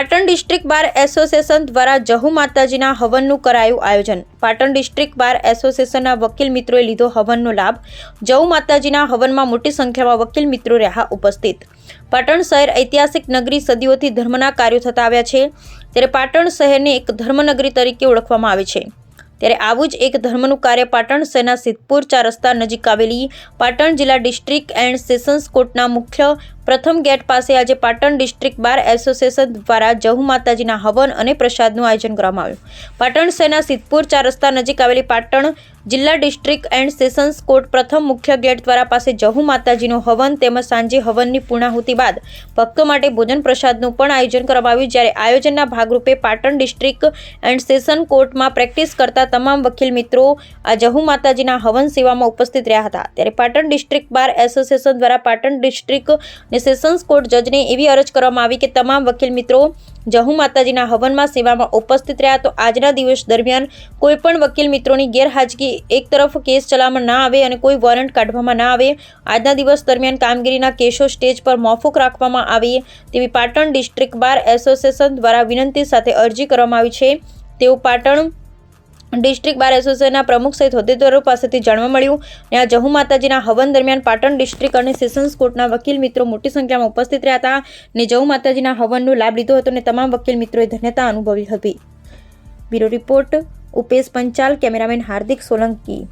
Patan district bar association દ્વારા જહુ માતાજીના હવનનું કરાયું આયોજન. પાટણ ડિસ્ટ્રિક્ટ બાર એસોસિએશનના વકીલ મિત્રોએ લીધો હવનનો લાભ. જહુ માતાજીના હવનમાં મોટી સંખ્યામાં વકીલ મિત્રો રહ્યા ઉપસ્થિત. પાટણ શહેર ઐતિહાસિક નગરી સદીઓથી ધર્મના કાર્યો થતા આવ્યા છે. ત્યારે પાટણ શહેરને એક ધર્મનગરી તરીકે ઓળખવામાં આવે છે. ત્યારે આવું જ એક ધર્મનું કાર્ય પાટણ શહેરના સિદ્ધપુર ચાર રસ્તા નજીક આવેલી પાટણ જિલ્લા ડિસ્ટ્રિક્ટ એન્ડ સેશન્સ કોર્ટના મુખ્ય પ્રથમ ગેટ પાસે આજે પાટણ ડિસ્ટ્રિક્ટ બાર એસોસિએશન દ્વારા જહુ માતાજીના હવન અને પ્રસાદનું આયોજન કરવામાં આવ્યું. પાટણ શહેરના સિદ્ધપુર ચાર રસ્તા નજીક આવેલી પાટણ જિલ્લા ડિસ્ટ્રિક્ટ એન્ડ સેશન્સ કોર્ટ પ્રથમ મુખ્ય ગેટ દ્વારા પાસે જહુ માતાજીનું હવન તેમજ સાંજે હવનની પૂર્ણાહુતિ બાદ ભક્તો માટે ભોજન પ્રસાદનું પણ આયોજન કરવામાં આવ્યું. જ્યારે આયોજનના ભાગરૂપે પાટણ ડિસ્ટ્રિક્ટ એન્ડ સેશન કોર્ટમાં પ્રેક્ટિસ કરતા તમામ વકીલ મિત્રો આ જહુ માતાજીના હવન સેવામાં ઉપસ્થિત રહ્યા હતા. ત્યારે પાટણ ડિસ્ટ્રિક્ટ બાર એસોસિએશન દ્વારા પાટણ ડિસ્ટ્રિક્ટ અને સેશન્સ કોર્ટ જજને એવી અરજ કરવામાં આવી કે તમામ વકીલ મિત્રો જહુ માતાજીના હવનમાં સેવામાં ઉપસ્થિત રહ્યા તો આજના દિવસ દરમિયાન કોઈ પણ વકીલ મિત્રોની ગેરહાજરી એક તરફ કેસ ચલાવવામાં ના આવે અને કોઈ વોરંટ કાઢવામાં ના આવે, આજના દિવસ દરમિયાન કામગીરીના કેસો સ્ટેજ પર મોફૂક રાખવામાં આવે તેવી પાટણ ડિસ્ટ્રિક્ટ બાર એસોસિએશન દ્વારા વિનંતી સાથે અરજી કરવામાં આવી છે. તેઓ પાટણ ડિસ્ટ્રિક્ટ બાર એસોસિએશનના પ્રમુખ સહિત હોદ્દેદારો પાસેથી જાણવા મળ્યું. અને આ જહુ માતાજીના હવન દરમિયાન પાટણ ડિસ્ટ્રિક્ટ અને સેશન્સ કોર્ટના વકીલ મિત્રો મોટી સંખ્યામાં ઉપસ્થિત રહ્યા હતા અને જહુ માતાજીના હવનનો લાભ લીધો હતો અને તમામ વકીલ મિત્રોએ ધન્યતા અનુભવી હતી. Bureau report, Upesh Panchal, cameraman Hardik Solanki.